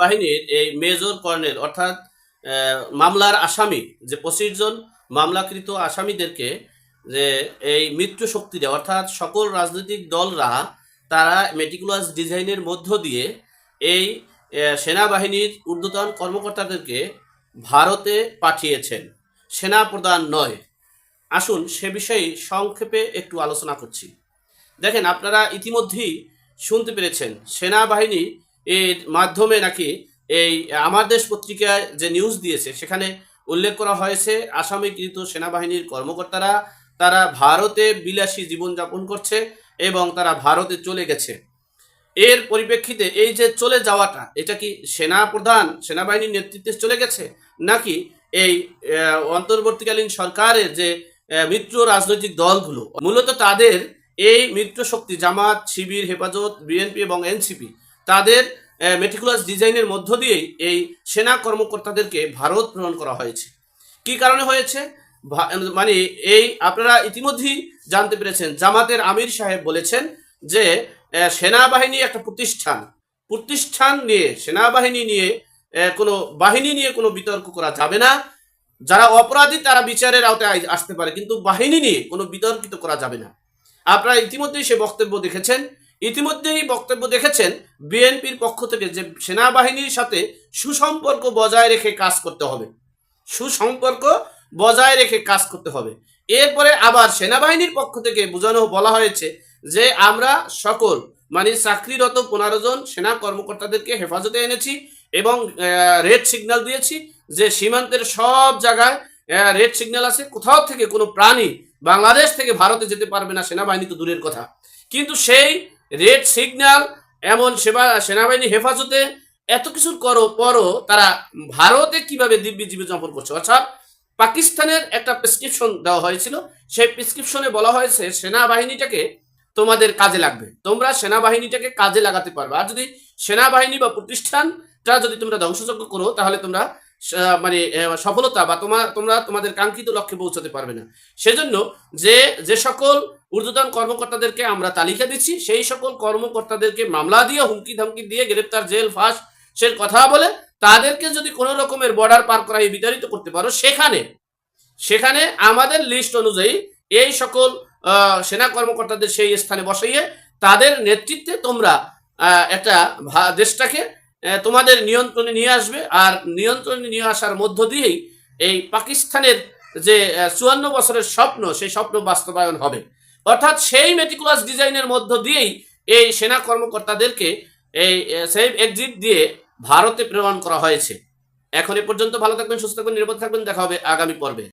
বাহিনীর এই major colonel, অর্থাৎ মামলার আসামি, যে পঁচিশ জন মামলাকৃত আসামিদেরকে যে এই মৃত্যু শক্তি দেয়, অর্থাৎ সকল রাজনৈতিক দলরা, তারা মেটিকুলাস ডিজাইনের মধ্য দিয়ে এই সেনাবাহিনীর ঊর্ধ্বতন কর্মকর্তাদেরকে ভারতে পাঠিয়েছেন। সেনা প্রধান নয়। আসুন সে বিষয়ে সংক্ষেপে একটু আলোচনা করছি। দেখেন, আপনারা ইতিমধ্যেই শুনতে পেরেছেন, সেনাবাহিনী এর মাধ্যমে নাকি এই, আমার দেশ পত্রিকায় যে নিউজ দিয়েছে, সেখানে উল্লেখ করা হয়েছে, আসামিকৃত সেনাবাহিনীর কর্মকর্তারা, তারা ভারতে বিলাসী জীবনযাপন করছে এবং তারা ভারতে চলে গেছে। এর পরিপ্রেক্ষিতে এই যে চলে যাওয়াটা, এটা কি সেনা প্রধান সেনাবাহিনীর নেতৃত্বে চলে গেছে? নাকি এই অন্তর্বর্তীকালীন সরকারের যে মিত্র রাজনৈতিক দলগুলো, মূলত তাদের এই মিত্র শক্তি জামাত, শিবির, হেফাজত, বিএনপি এবং এনসিপি তাদের মেটিকুলাস ডিজাইনের মধ্য দিয়েই এই সেনা কর্মকর্তাদেরকে ভারত প্রেরণ করা হয়েছে। কি কারণে হয়েছে? মানে এই আপনারা ইতিমধ্যেই জানতে পেরেছেন, জামাতের আমির সাহেব বলেছেন যে সেনাবাহিনী একটা প্রতিষ্ঠান। প্রতিষ্ঠান নিয়ে, সেনাবাহিনী নিয়ে কোনো বাহিনী নিয়ে কোনো বিতর্ক করা যাবে না। যারা অপরাধী, তারা বিচারের আওতায় আসতে পারে, কিন্তু বাহিনী নিয়ে কোনো বিতর্কিত করা যাবে না। আপনারা ইতিমধ্যেই সে বক্তব্য দেখেছেন। ইতিমধ্যেই বক্তব্য দেখেছেন বিএনপির পক্ষ থেকে যে সেনাবাহিনীর সাথে সুসম্পর্ক বজায় রেখে কাজ করতে হবে। সুসম্পর্ক বজায় রেখে কাজ করতে হবে। এরপরে আবার সেনাবাহিনীর পক্ষ থেকে বোঝানো বলা হয়েছে যে আমরা সকল মানে চাকরিরত পনেরো জন সেনা কর্মকর্তাদেরকে হেফাজতে এনেছি এবং রেড সিগন্যাল দিয়েছি যে সীমান্তের সব জায়গায় রেড সিগন্যাল আছে। কোথাও থেকে কোনো প্রাণী বাংলাদেশ থেকে ভারতে যেতে পারবে না সেনাবাহিনী তো দূরের কথা। কিন্তু সেই রেড সিগন্যাল, এমন সেবা, সেনাবাহিনী হেফাজতে এত কিছুর করো, পরও তারা ভারতে কীভাবে দিব্যি জীবনযাপন করছে? অর্থাৎ পাকিস্তানের একটা প্রেসক্রিপশন দেওয়া হয়েছিল। সেই প্রেসক্রিপশনে বলা হয়েছে, সেনাবাহিনীটাকে তোমাদের কাজে লাগবে। তোমরা সেনাবাহিনীটাকে কাজে লাগাতে পারবে। আর যদি সেনাবাহিনী বা প্রতিষ্ঠানটা যদি তোমরা ধ্বংসযজ্ঞ করো, তাহলে তোমরা মানে সফলতা বা তোমার তোমরা তোমাদের কাঙ্ক্ষিত লক্ষ্যে পৌঁছাতে পারবে না। সেজন্য যে যে সকল ঊর্ধ্বতন কর্মকর্তাদেরকে আমরা তালিকা দিচ্ছি। সেই সকল কর্মকর্তাদেরকে মামলা দিয়ে হুমকি ধমকি দিয়ে, গ্রেপ্তার, জেল, ফাঁস সে কথা বলে তাদেরকে যদি কোনো রকমের বর্ডার পার করাই বিতাড়িত করতে পারো, সেখানে সেখানে আমাদের লিস্ট অনুযায়ী এই সকল সেনা কর্মকর্তাদের সেই স্থানে বসাইয়ে তাদের নেতৃত্বে তোমরা একটা দেশটাকে তোমাদের নিয়ন্ত্রণে নিয়ে আসবে। আর নিয়ন্ত্রণে নিয়ে আসার মধ্য দিয়েই এই পাকিস্তানের যে চুয়ান্ন বছরের স্বপ্ন, সেই স্বপ্ন বাস্তবায়ন হবে। অর্থাৎ সেই মেটিকুলাস ডিজাইনের মধ্য দিয়েই এই সেনা কর্মকর্তাদেরকে এই সেফ এক্সিট দিয়ে ভারতে প্রেরণ করা হয়েছে। এখন এ পর্যন্ত ভালো থাকবেন, সুস্থ থাকবেন, নিরাপদ থাকবেন। দেখা হবে আগামী পর্বে।